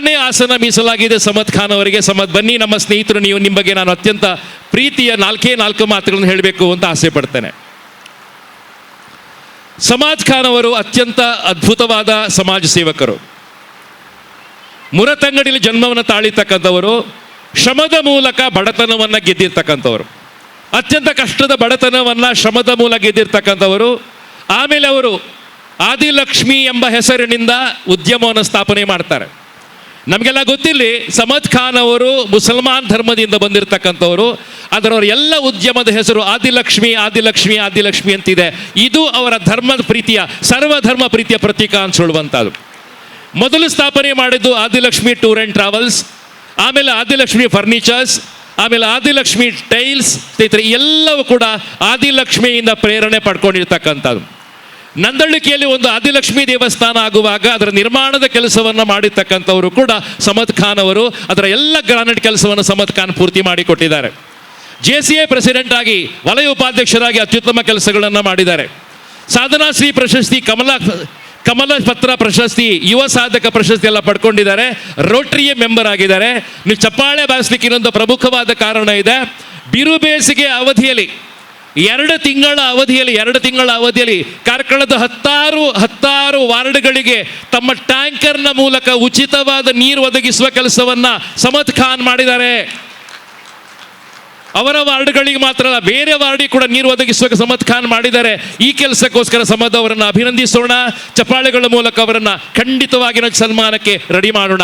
ಆರನೇ ಆಸನ ಮೀಸಲಾಗಿದೆ ಸಮದ್ ಖಾನ್ ಅವರಿಗೆ. ಸಮದ್ ಬನ್ನಿ ನಮ್ಮ ಸ್ನೇಹಿತರು, ನೀವು ನಿಮ್ಮ ಬಗ್ಗೆ ನಾನು ಅತ್ಯಂತ ಪ್ರೀತಿಯ ನಾಲ್ಕೇ ನಾಲ್ಕು ಮಾತುಗಳನ್ನು ಹೇಳಬೇಕು ಅಂತ ಆಸೆ ಪಡ್ತೇನೆ. ಸಮಾಜ್ ಖಾನ್ ಅವರು ಅತ್ಯಂತ ಅದ್ಭುತವಾದ ಸಮಾಜ ಸೇವಕರು. ಮುರತಂಗಡಿಲಿ ಜನ್ಮವನ್ನು ತಾಳಿರ್ತಕ್ಕಂಥವರು, ಶ್ರಮದ ಮೂಲಕ ಬಡತನವನ್ನು ಗೆದ್ದಿರ್ತಕ್ಕಂಥವರು. ಅತ್ಯಂತ ಕಷ್ಟದ ಬಡತನವನ್ನು ಶ್ರಮದ ಮೂಲಕ ಗೆದ್ದಿರ್ತಕ್ಕಂಥವರು. ಆಮೇಲೆ ಅವರು ಆದಿಲಕ್ಷ್ಮಿ ಎಂಬ ಹೆಸರಿನಿಂದ ಉದ್ಯಮವನ್ನು ಸ್ಥಾಪನೆ ಮಾಡ್ತಾರೆ. ನಮಗೆಲ್ಲ ಗೊತ್ತಿಲ್ಲಿ ಸಮದ್ ಖಾನ್ ಅವರು ಮುಸಲ್ಮಾನ್ ಧರ್ಮದಿಂದ ಬಂದಿರತಕ್ಕಂಥವರು. ಅದರವರ ಎಲ್ಲ ಉದ್ಯಮದ ಹೆಸರು ಆದಿಲಕ್ಷ್ಮಿ ಆದಿಲಕ್ಷ್ಮಿ ಆದಿಲಕ್ಷ್ಮಿ ಅಂತಿದೆ. ಇದು ಅವರ ಧರ್ಮದ ಪ್ರೀತಿಯ, ಸರ್ವಧರ್ಮ ಪ್ರೀತಿಯ ಪ್ರತೀಕ ಅಂತ ಹೇಳುವಂಥದ್ದು. ಮೊದಲು ಸ್ಥಾಪನೆ ಮಾಡಿದ್ದು ಆದಿಲಕ್ಷ್ಮಿ ಟೂರ್ ಆ್ಯಂಡ್ ಟ್ರಾವೆಲ್ಸ್, ಆಮೇಲೆ ಆದಿಲಕ್ಷ್ಮಿ ಫರ್ನಿಚರ್ಸ್, ಆಮೇಲೆ ಆದಿಲಕ್ಷ್ಮಿ ಟೈಲ್ಸ್, ಸ್ನೇಹಿತರೆ, ಎಲ್ಲವೂ ಕೂಡ ಆದಿಲಕ್ಷ್ಮಿಯಿಂದ ಪ್ರೇರಣೆ ಪಡ್ಕೊಂಡಿರ್ತಕ್ಕಂಥದ್ದು. ನಂದಳಿಕೆಯಲ್ಲಿ ಒಂದು ಆದಿಲಕ್ಷ್ಮಿ ದೇವಸ್ಥಾನ ಆಗುವಾಗ ಅದರ ನಿರ್ಮಾಣದ ಕೆಲಸವನ್ನು ಮಾಡಿರ್ತಕ್ಕಂಥವರು ಕೂಡ ಸಮದ್ ಖಾನ್ ಅವರು. ಅದರ ಎಲ್ಲ ಗ್ರಾನೈಟ್ ಕೆಲಸವನ್ನು ಸಮದ್ ಖಾನ್ ಪೂರ್ತಿ ಮಾಡಿಕೊಟ್ಟಿದ್ದಾರೆ. ಜೆ ಸಿ ಎ ಪ್ರೆಸಿಡೆಂಟ್ ಆಗಿ, ವಲಯ ಉಪಾಧ್ಯಕ್ಷರಾಗಿ ಅತ್ಯುತ್ತಮ ಕೆಲಸಗಳನ್ನು ಮಾಡಿದ್ದಾರೆ. ಸಾಧನಾಶ್ರೀ ಪ್ರಶಸ್ತಿ, ಕಮಲ ಕಮಲ ಪತ್ರ ಪ್ರಶಸ್ತಿ, ಯುವ ಸಾಧಕ ಪ್ರಶಸ್ತಿ ಎಲ್ಲ ಪಡ್ಕೊಂಡಿದ್ದಾರೆ. ರೋಟರಿಯ ಮೆಂಬರ್ ಆಗಿದ್ದಾರೆ. ನೀವು ಚಪ್ಪಾಳೆ ಬಾರಿಸ್ಲಿಕ್ಕೆ ಇನ್ನೊಂದು ಪ್ರಮುಖವಾದ ಕಾರಣ ಇದೆ. ಬಿರು ಬೇಸಿಗೆ ಅವಧಿಯಲ್ಲಿ ಎರಡು ತಿಂಗಳ ಅವಧಿಯಲ್ಲಿ, ಎರಡು ತಿಂಗಳ ಅವಧಿಯಲ್ಲಿ ಕಾರ್ಕಳದ ಹತ್ತಾರು ಹತ್ತಾರು ವಾರ್ಡ್ಗಳಿಗೆ ತಮ್ಮ ಟ್ಯಾಂಕರ್ನ ಮೂಲಕ ಉಚಿತವಾದ ನೀರು ಒದಗಿಸುವ ಕೆಲಸವನ್ನ ಸಮತ್ ಖಾನ್ ಮಾಡಿದ್ದಾರೆ. ಅವರ ವಾರ್ಡ್ಗಳಿಗೆ ಮಾತ್ರ ಅಲ್ಲ, ಬೇರೆ ವಾರ್ಡಿಗೆ ಕೂಡ ನೀರು ಒದಗಿಸುವ ಸಮತ್ ಖಾನ್ ಮಾಡಿದ್ದಾರೆ. ಈ ಕೆಲಸಕ್ಕೋಸ್ಕರ ಸಮದ್ ಅವರನ್ನು ಅಭಿನಂದಿಸೋಣ. ಚಪ್ಪಾಳೆಗಳ ಮೂಲಕ ಅವರನ್ನು ಖಂಡಿತವಾಗಿ ಸನ್ಮಾನಕ್ಕೆ ರೆಡಿ ಮಾಡೋಣ.